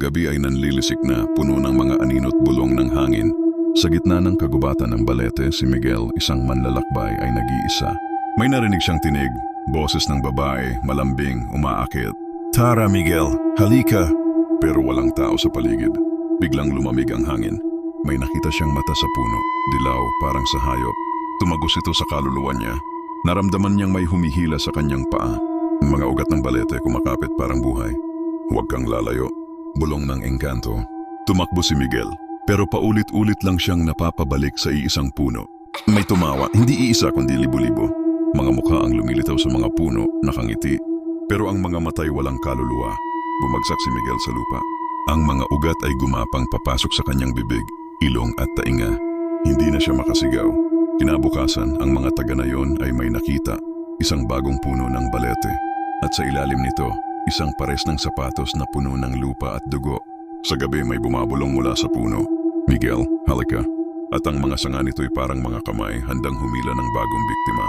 gabi ay nanlilisik na puno ng mga aninot bulong ng hangin. Sa gitna ng kagubatan ng balete, si Miguel, isang manlalakbay, ay nag-iisa. May narinig siyang tinig, boses ng babae, malambing, umaakit. Tara, Miguel, halika! Pero walang tao sa paligid. Biglang lumamig ang hangin. May nakita siyang mata sa puno, dilaw parang sa hayop. Tumagos ito sa kaluluwa niya. Naramdaman niyang may humihila sa kanyang paa. Ang mga ugat ng balete kumakapit parang buhay. Huwag kang lalayo. Bulong ng engkanto. Tumakbo si Miguel, pero paulit-ulit lang siyang napapabalik sa iisang puno. May tumawa, hindi iisa kundi libo-libo. Mga mukha ang lumilitaw sa mga puno, nakangiti. Pero ang mga matay walang kaluluwa. Bumagsak si Miguel sa lupa. Ang mga ugat ay gumapang papasok sa kanyang bibig, ilong at tainga. Hindi na siya makasigaw. Kinabukasan, ang mga taga na yon ay may nakita, isang bagong puno ng balete. At sa ilalim nito, isang pares ng sapatos na puno ng lupa at dugo. Sa gabi may bumabulong mula sa puno. Miguel, halika. At ang mga sanga nito'y parang mga kamay handang humila ng bagong biktima.